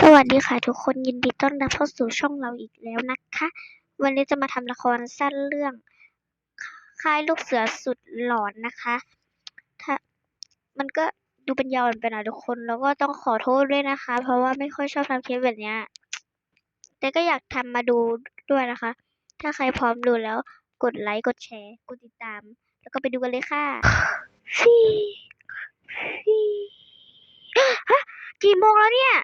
สวัสดีค่ะทุกคนยินดีต้อนรับเข้าสู่ช่องเราอีกแล้วนะคะ วันนี้จะมาทำละครสั้นเรื่องค่ายลูกเสือสุดหลอนนะคะ ถ้ามันก็ดูเป็นยาวไปหน่อยทุกคน แล้วก็ต้องขอโทษด้วยนะคะ เพราะว่าไม่ค่อยชอบทำคลิปแบบเนี้ยแต่ก็อยากทำมาดูด้วยนะคะ ถ้าใครพร้อมดูแล้ว กดไลค์กดแชร์กดติดตาม แล้วก็ไปดูกันเลยค่ะฟีฟีฮะกี่โมงแล้วเนี่ย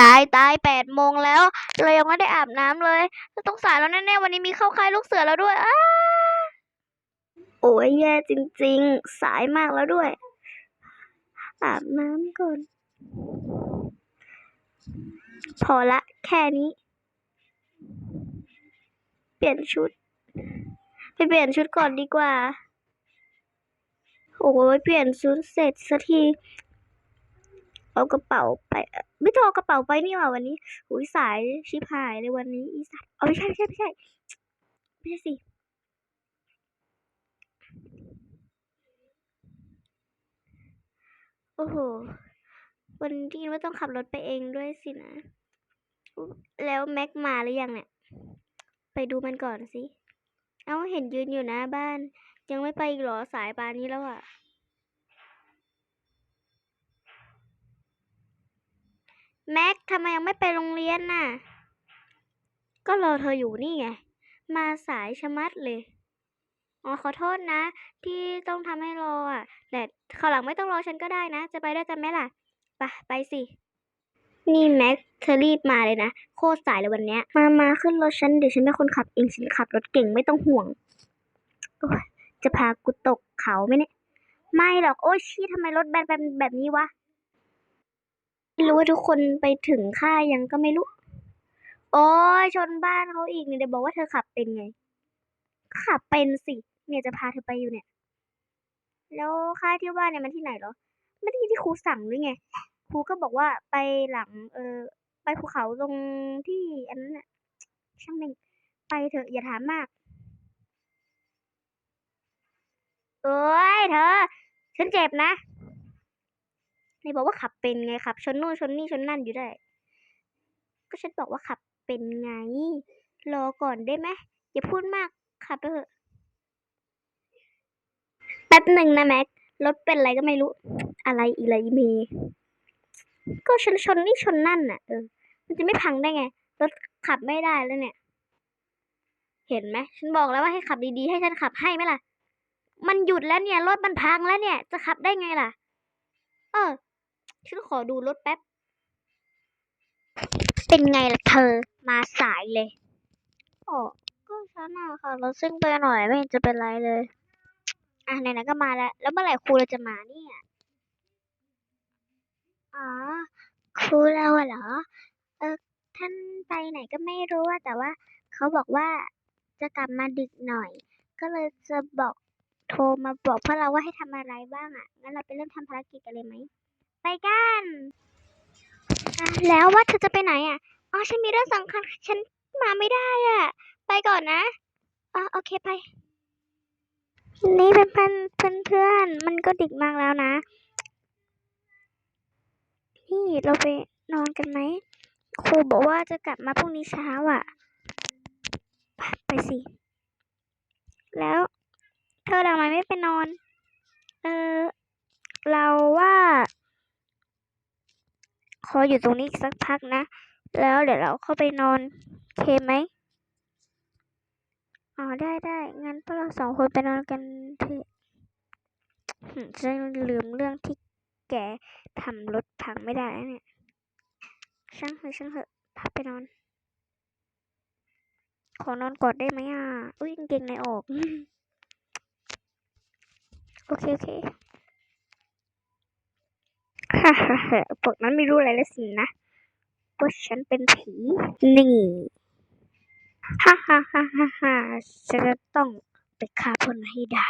ตายตายแปดโมงแล้ว เรายังไม่ได้อาบน้ำเลยเราต้องสายแล้วแน่ๆวันนี้มีเข้าค่ายลูกเสือแล้วด้วยอ้าโอ้ยแย่จริง ๆ สายมากแล้วด้วย อาบน้ำก่อน พอละ แค่นี้ เปลี่ยนชุด ไปเปลี่ยนชุดก่อนดีกว่า โอ้ยเปลี่ยนชุดเสร็จสักที เอากระเป๋าไป ไม่ต้องเอากระเป๋าไปนี่หว่าวันนี้อุ้ยสายชิบหายเลยวันนี้อีสัตว์เอาไม่ใช่ไม่ใช่ไม่ใช่ไม่ใช่สิโอ้โห วันนี้ไม่ต้องขับรถไปเองด้วยสินะ แล้วแม็กมาหรือยังเนี่ย ไปดูมันก่อนสิ เอ้าเห็นยืนอยู่หน้าบ้าน ยังไม่ไปอีกหรอสายปานนี้แล้วอะ แม็กทำไมยังไม่ไปโรงเรียนน่ะ ก็รอเธออยู่นี่ไง มาสายชะมัดเลย อ๋อขอโทษนะ ที่ต้องทำให้รออะ แต่คราวหลังไม่ต้องรอฉันก็ได้นะ จะไปด้วยกันไหมล่ะ ไปไปสิ นี่แม็กเธอรีบมาเลยนะ โคตรสายเลยวันเนี้ย มามาขึ้นรถฉันเดี๋ยวฉันเป็นคนขับเองฉันขับรถเก่งไม่ต้องห่วง จะพากูตกเขาไหมเนี่ย ไม่หรอก โอ้ยชี้ทำไมรถแบนแบบแบบนี้วะ ไม่รู้ว่าทุกคนไปถึงค่ายยังก็ไม่รู้ โอ้ยชนบ้านเขาอีกเนี่ยเดี๋ยวบอกว่าเธอขับเป็นไง ขับเป็นสิ เนี่ยจะพาเธอไปอยู่เนี่ย แล้วค่ายที่ว่าเนี่ยมันที่ไหนเหรอ ไม่ได้ยินที่ครูสั่งหรือไง ครูก็บอกว่าไปหลัง เออ ไปภูเขาตรงที่อันนั้นน่ะ ช่างแม่งไปเถอะอย่าถามมาก เอ้ยเธอ ฉันเจ็บนะ ไหนบอกว่าขับเป็นไงขับชนโน่นชนนี่ชนนั่นอยู่ได้ ก็ฉันบอกว่าขับเป็นไง รอก่อนได้ไหมอย่าพูดมากขับไปเถอะแป๊บหนึ่งนะแม็กรถเป็นอะไรก็ไม่รู้ อะไรอีไรอีเมก็ชนชนนี่ชนนั่นน่ะเออมันจะไม่พังได้ไงรถขับไม่ได้แล้วเนี่ย เห็นไหมฉันบอกแล้วว่าให้ขับดีๆให้ฉันขับให้ไหมล่ะ มันหยุดแล้วเนี่ยรถมันพังแล้วเนี่ย จะขับได้ไงล่ะ เออ ฉันขอดูรถแป๊บ เป็นไงล่ะเธอ มาสายเลยโอ้ก็ฉันอะค่ะรถซิ่งไปหน่อยไม่เห็นจะเป็นไรเลย อะไหนๆก็มาแล้ว แล้วเมื่อไหร่ครูเราจะมาเนี่ย อ๋อ ครูเราอะเหรอ เออ ท่านไปไหนก็ไม่รู้อะแต่ว่าเขาบอกว่าจะกลับมาดึกหน่อย ก็เลยจะบอกโทรมาบอกพวกเราว่าให้ทำอะไรบ้างอะงั้นเราไปเริ่มทำภารกิจกันเลยไหม ไปกันแล้วว่าเธอจะไปไหนอะอ๋อฉันมีเรื่องสำคัญฉันมาไม่ได้อะ ไปก่อนนะอ๋อโอเคไป นี่เป็นเพื่อนเพื่อนเพื่อนมันก็ดึกมากแล้วนะ นี่เราไปนอนกันไหมครูบอกว่าจะกลับมาพรุ่งนี้เช้าอะ ไปไปสิ แล้วเธอทำไมไม่ไปนอน เออ เราว่า ขออยู่ตรงนี้สักพักนะ แล้วเดี๋ยวเราเข้าไปนอนเคไหมอ๋อได้ได้งั้นพวกเราสองคนไปนอนกันเถอะฉันลืมเรื่องที่แกทำรถพังไม่ได้แล้วเนี่ยช่างเถอะช่างเถอะพาไปนอน ขอนอนกอดได้ไหมอะ อุ้ยเก่งในออก โอเคโอเค ฮ่าฮ่าฮ่าพวกนั้นไม่รู้อะไรแล้วสินะว่าฉันเป็นผีนี่ฮ่าฮ่าฮ่าฮ่าฮ่าฉันจะต้องไปฆ่าพวกนั้นให้ได้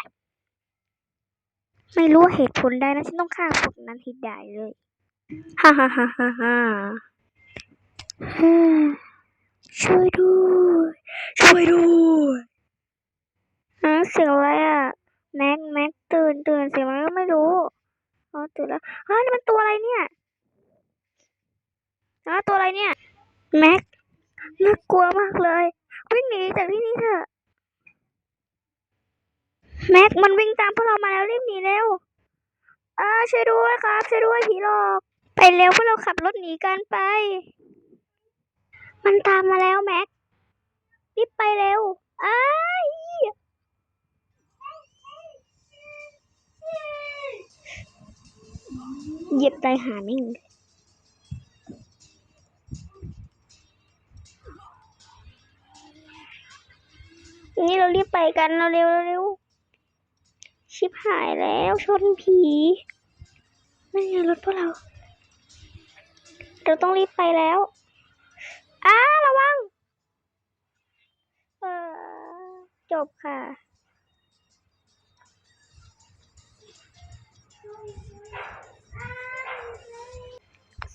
ไม่รู้เหตุผลใดนะฉันต้องฆ่าพวกนั้นให้ได้เลยฮ่าฮ่าฮ่าฮ่าฮ่าฮ่าช่วยด้วยช่วยด้วยฮะเสียงอะไรอะแม็กแม็กตื่นตื่นเสียงอะไรก็ไม่รู้ อ๋อตื่นแล้วฮะนี่มันตัวอะไรเนี่ยตัวอะไรเนี่ย แม็ก น่ากลัวมากเลย วิ่งหนีจากที่นี่เถอะ แม็กมันวิ่งตามพวกเรามาแล้วรีบหนีเร็ว เอ่าช่วยด้วยครับช่วยด้วยผีหลอก ไปเร็วพวกเราขับรถหนีกันไป มันตามมาแล้วแม็กรีบไปเร็วอ้าย เหยียบตายหานิ่งนี่เรารีบไปกันเราเร็วเร็วชิบหายแล้วชนผีนั่นไงรถพวกเรา เราต้องรีบไปแล้วอ้าระวังเออจบค่ะ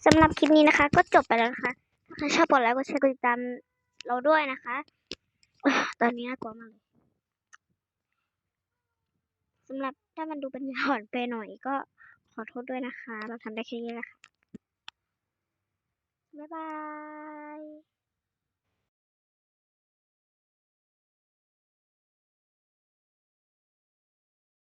สำหรับคลิปนี้นะคะ ก็จบไปแล้วนะคะถ้าใครชอบกดไลค์กดแชร์กดติดตามเราด้วยนะคะอตอนนี้น่ากลัวมากเลยสำหรับถ้ามันดูเป็นหอนไปหน่อยก็ขอโทษด้วยนะคะ เราทำได้แค่นี้แหละค่ะบ๊ายบาย